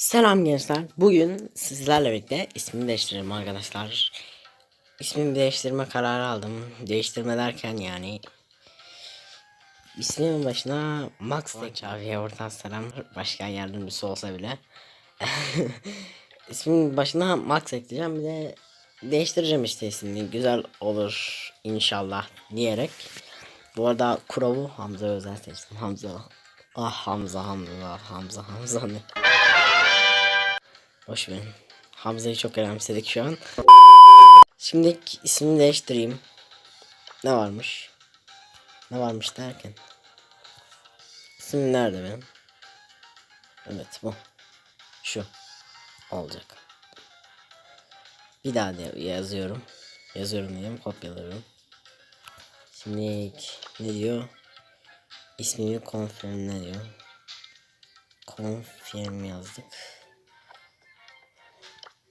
Selam gençler. Bugün sizlerle birlikte ismimi değiştiririm arkadaşlar. İsmimi değiştirme kararı aldım. Değiştirme derken yani ismimin başına Max Tek abiye oradan selam. Başkan yardımcısı olsa bile. İsmimin başına Max ekleyeceğim bir de değiştireceğim işte ismini. Güzel olur inşallah diyerek. Bu arada Kurov'u Hamza özel seçtim. Hamza. Ah Hamza Hamza Hamza Hamza ne? Boş verin. Hamza'yı çok önemsedik şu an. Şimdi ismini değiştireyim. Ne varmış? Ne varmış derken? İsmim nerede benim? Evet bu. Şu. Olacak. Bir daha da yazıyorum. Yazıyorum diyeyim kopyalıyorum. Şimdi ne diyor? İsmini confirm ne diyor? Confirm yazdık.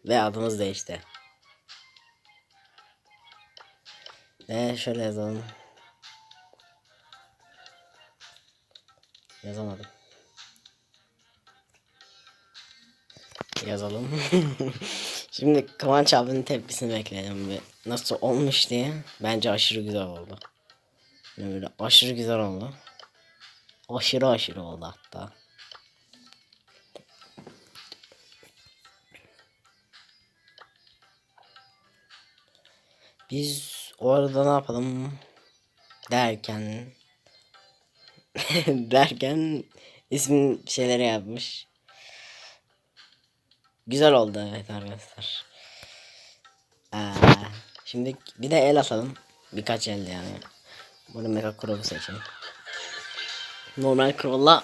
Ve adımız değişti. Ve şöyle yazalım. Yazamadım. Yazalım. Şimdi Kıvanç abinin tepkisini bekleyelim bir nasıl olmuş diye. Bence aşırı güzel oldu. Böyle aşırı güzel oldu. Aşırı aşırı oldu hatta. Biz o arada ne yapalım derken derken ismin şeyleri yapmış. Güzel oldu evet arkadaşlar. Ee, şimdi bir de el atalım. Birkaç el yani. Bunu Mega Crow'u seçelim. Normal Crow'la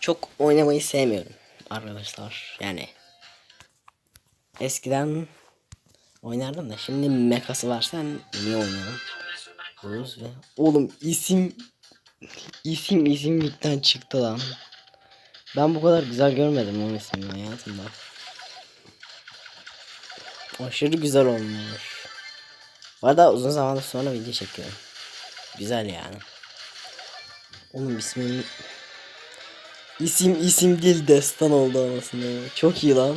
çok oynamayı sevmiyorum arkadaşlar. Yani eskiden Oynardım da şimdi mekası varsa niye oynayalım? Rose ve oğlum isim isim isimlikten çıktı lan. Ben bu kadar güzel görmedim onun ismini hayatımda. Aşırı güzel olmuş. Bu arada uzun zamandır sonra video çekiyorum. Güzel yani. Oğlum ismim isim isim değil destan oldu anasını. Çok iyi lan.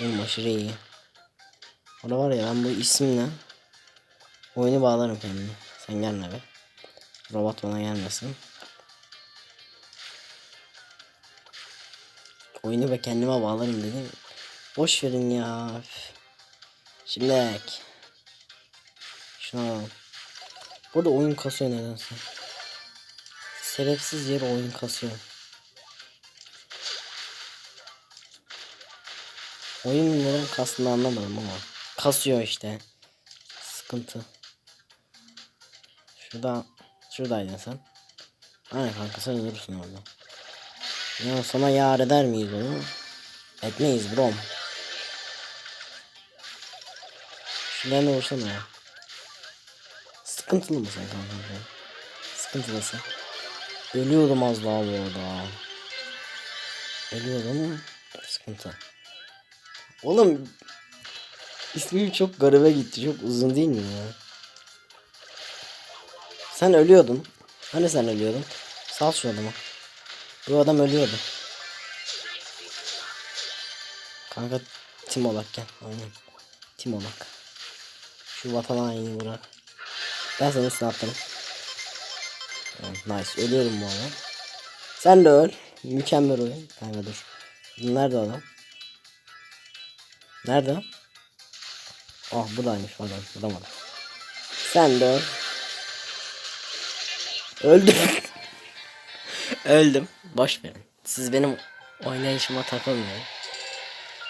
Oğlum aşırı iyi. Orada var ya ben bu isimle oyunu bağlarım kendime. Sen gelme be. Robot bana gelmesin. Oyunu ve kendime bağlarım dedim. Boş verin ya. Şimdi ek. Şuna alalım. Burada oyun kasıyor nedense. Sebepsiz yere oyun kasıyor. Oyun neden kastığını anlamadım ama. Kasıyor işte. Sıkıntı. Şurada. Şuradaydın sen. Aynen kanka sen durursun orada. Ya sana yar eder miyiz onu? Etmeyiz brom. Şuradan vursana ya. Sıkıntılı mısın kanka? Sıkıntılısın. Ölüyordum az daha bu arada. Ölüyordum. Sıkıntı. Oğlum ismim çok garibe gitti. Çok uzun değil mi ya? Sen ölüyordun. Hani sen ölüyordun? Sal şu adamı. Bu adam ölüyordu. Kanka Tim Olak gel. Aynen. Tim Olak. Şu vatan haini bırak. Ben seni üstüne attım. Tamam, nice. Ölüyorum bu arada. Sen de öl. Mükemmel oyun. Kanka dur. Nerede adam? Nerede? Oh buradaymış pardon bulamadım. Sen de öl. Öldüm. Öldüm. Boş verin. Siz benim oynayışıma takılmayın.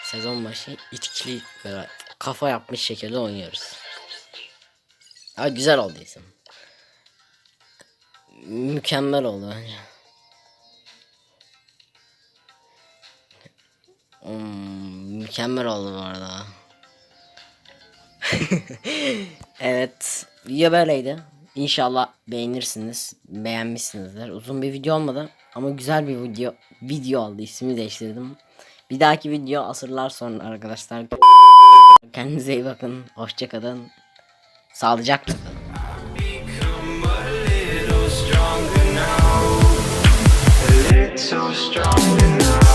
Sezon başı itkili böyle kafa yapmış şekilde oynuyoruz. Ha güzel oldu isim. Mükemmel oldu bence. Hmm, mükemmel oldu bu arada. evet. Video böyleydi. İnşallah beğenirsiniz. Beğenmişsinizdir. Uzun bir video olmadı. Ama güzel bir video video oldu. İsmi değiştirdim. Bir dahaki video asırlar sonra arkadaşlar. Kendinize iyi bakın. Hoşçakalın. Sağlıcakla kalın. become a little stronger now. A little it so strong enough.